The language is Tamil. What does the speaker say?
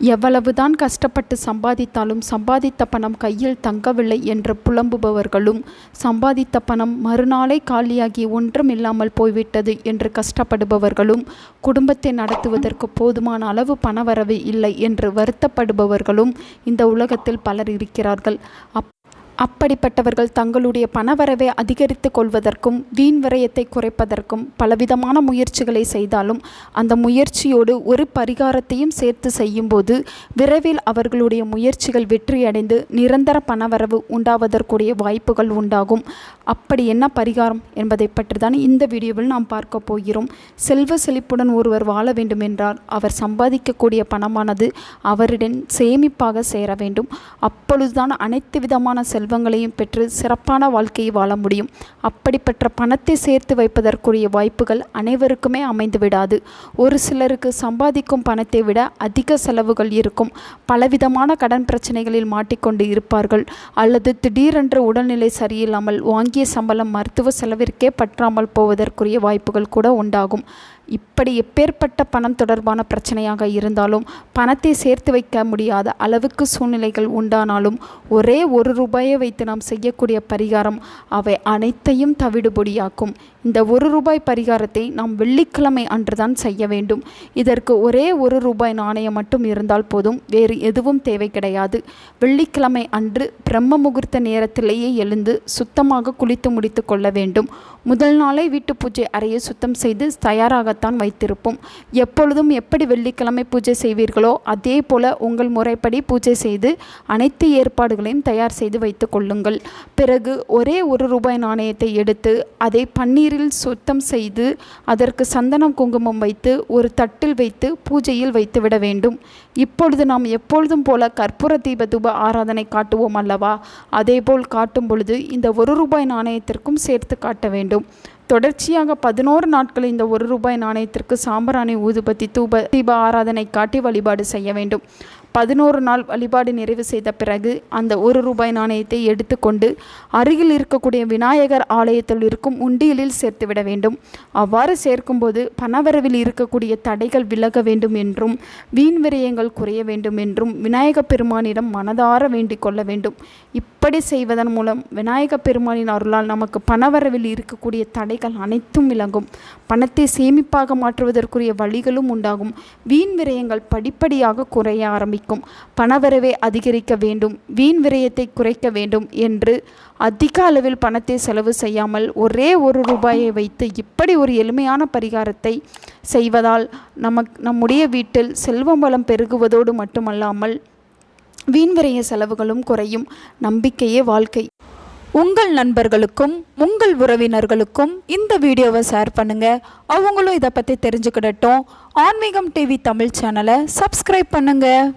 எவ்வளவுதான் கஷ்டப்பட்டு சம்பாதித்தாலும் சம்பாதித்த பணம் கையில் தங்கவில்லை என்று புலம்புபவர்களும் சம்பாதித்த பணம் மறுநாளே காலியாகி ஒன்றும் இல்லாமல் போய்விட்டது என்று கஷ்டப்படுபவர்களும் குடும்பத்தை நடத்துவதற்கு போதுமான அளவு பணவரவு இல்லை என்று வருத்தப்படுபவர்களும் இந்த உலகத்தில் பலர் இருக்கிறார்கள். அப் அப்படிப்பட்டவர்கள் தங்களுடைய பணவரவை அதிகரித்து கொள்வதற்கும் வீண் விரயத்தை குறைப்பதற்கும் பலவிதமான முயற்சிகளை செய்தாலும் அந்த முயற்சியோடு ஒரு பரிகாரத்தையும் சேர்த்து செய்யும்போது விரைவில் அவர்களுடைய முயற்சிகள் வெற்றியடைந்து நிரந்தர பணவரவு உண்டாவதற்குரிய வாய்ப்புகள் உண்டாகும். அப்படி என்ன பரிகாரம் என்பதை பற்றி தான் இந்த வீடியோவில் நாம் பார்க்க போகிறோம். செல்வ செழிப்புடன் ஒருவர் வாழ வேண்டும் என்றால் அவர் சம்பாதிக்கக்கூடிய பணமானது அவரிடம் சேமிப்பாக சேர வேண்டும். அப்பொழுதுதான் அனைத்து விதமான செல்வங்களையும் பெற்று சிறப்பான வாழ்க்கையை வாழ முடியும். அப்படிப்பட்ட பணத்தை சேர்த்து வைப்பதற்குரிய வாய்ப்புகள் அனைவருக்குமே அமைந்து விடாது ஒரு சிலருக்கு சம்பாதிக்கும் பணத்தை விட அதிக செலவுகள் இருக்கும். பலவிதமான கடன் பிரச்சனைகளில் மாட்டிக்கொண்டு இருப்பார்கள். அல்லது திடீரென்று உடல்நிலை சரியில்லாமல் வாங்கிய சம்பளம் மருத்துவ செலவிற்கே பற்றாமல் போவதற்குரிய வாய்ப்புகள் கூட உண்டாகும். இப்படி எப்பேற்பட்ட பணம் தொடர்பான பிரச்சனையாக இருந்தாலும் பணத்தை சேர்த்து வைக்க முடியாத அளவுக்கு சூழ்நிலைகள் உண்டானாலும் ஒரே ஒரு ரூபாயை வைத்து நாம் செய்யக்கூடிய பரிகாரம் அவை அனைத்தையும் தவிடுபொடியாக்கும். இந்த ஒரு ரூபாய் பரிகாரத்தை நாம் வெள்ளிக்கிழமை அன்றுதான் செய்ய வேண்டும். இதற்கு ஒரே ஒரு ரூபாய் நாணயம் மட்டும் இருந்தால் போதும். வேறு எதுவும் தேவை கிடையாது. வெள்ளிக்கிழமை அன்று பிரம்ம முகூர்த்த நேரத்திலேயே எழுந்து சுத்தமாக குளித்து முடித்து கொள்ள வேண்டும். முதல் நாளே வீட்டு பூஜை அறையை சுத்தம் செய்து தயாராகத்தான் வைத்திருப்போம். எப்பொழுதும் எப்படி வெள்ளிக்கிழமை பூஜை செய்வீர்களோ அதே போல உங்கள் முறைப்படி பூஜை செய்து அனைத்து ஏற்பாடுகளையும் தயார் செய்து வைத்து கொள்ளுங்கள். பிறகு ஒரே ஒரு ரூபாய் நாணயத்தை எடுத்து அதை பன்னீர் நீரில் சுத்தம் செய்து அதற்கு சந்தனம் குங்குமம் வைத்து ஒரு தட்டில் வைத்து பூஜையில் வைத்துவிட வேண்டும். இப்பொழுது நாம் எப்பொழுதும் போல கற்பூர தீப தூப ஆராதனை காட்டுவோம் அல்லவா? அதேபோல் காட்டும் பொழுது இந்த ஒரு ரூபாய் நாணயத்திற்கும் சேர்த்து காட்ட வேண்டும். தொடர்ச்சியாக பதினோரு நாட்கள் இந்த ஒரு ரூபாய் நாணயத்திற்கு சாம்பராணி ஊதுபத்தி தூப தீப ஆராதனை காட்டி வழிபாடு செய்ய வேண்டும். பதினோரு நாள் வழிபாடு நிறைவு செய்த பிறகு அந்த ஒரு ரூபாய் நாணயத்தை எடுத்துக்கொண்டு அருகில் இருக்கக்கூடிய விநாயகர் ஆலயத்தில் இருக்கும் உண்டியலில் சேர்த்துவிட வேண்டும். அவ்வாறு சேர்க்கும்போது பணவரவில் இருக்கக்கூடிய தடைகள் விலக வேண்டும் என்றும் வீண் விரயங்கள் குறைய வேண்டும் என்றும் விநாயக பெருமானிடம் மனதார வேண்டிக் கொள்ள வேண்டும். இப்படி செய்வதன் மூலம் விநாயக பெருமானின் அருளால் நமக்கு பணவரவில் இருக்கக்கூடிய தடைகள் அனைத்தும் விளங்கும். பணத்தை சேமிப்பாக மாற்றுவதற்குரிய வழிகளும் உண்டாகும். வீண் விரயங்கள் படிப்படியாக குறைய ஆரம்பிக்கும். ஆரம்பிக்கும் பணவரவை அதிகரிக்க வேண்டும். வீண் விரயத்தை குறைக்க வேண்டும் என்று அதிக அளவில் பணத்தை செலவு செய்யாமல் ஒரே ஒரு ரூபாயை வைத்து இப்படி ஒரு எளிமையான பரிகாரத்தை செய்வதால் நமக் நம்முடைய வீட்டில் செல்வம் வளம் பெருகுவதோடு மட்டுமல்லாமல் வீண் விரய செலவுகளும் குறையும். நம்பிக்கையே வாழ்க்கை. உங்கள் நண்பர்களுக்கும் உங்கள் உறவினர்களுக்கும் இந்த வீடியோவை ஷேர் பண்ணுங்க. அவங்களும் இதை பற்றி தெரிஞ்சுக்கிடட்டும். ஆன்மீகம் டிவி தமிழ் சேனலை சப்ஸ்கிரைப் பண்ணுங்கள்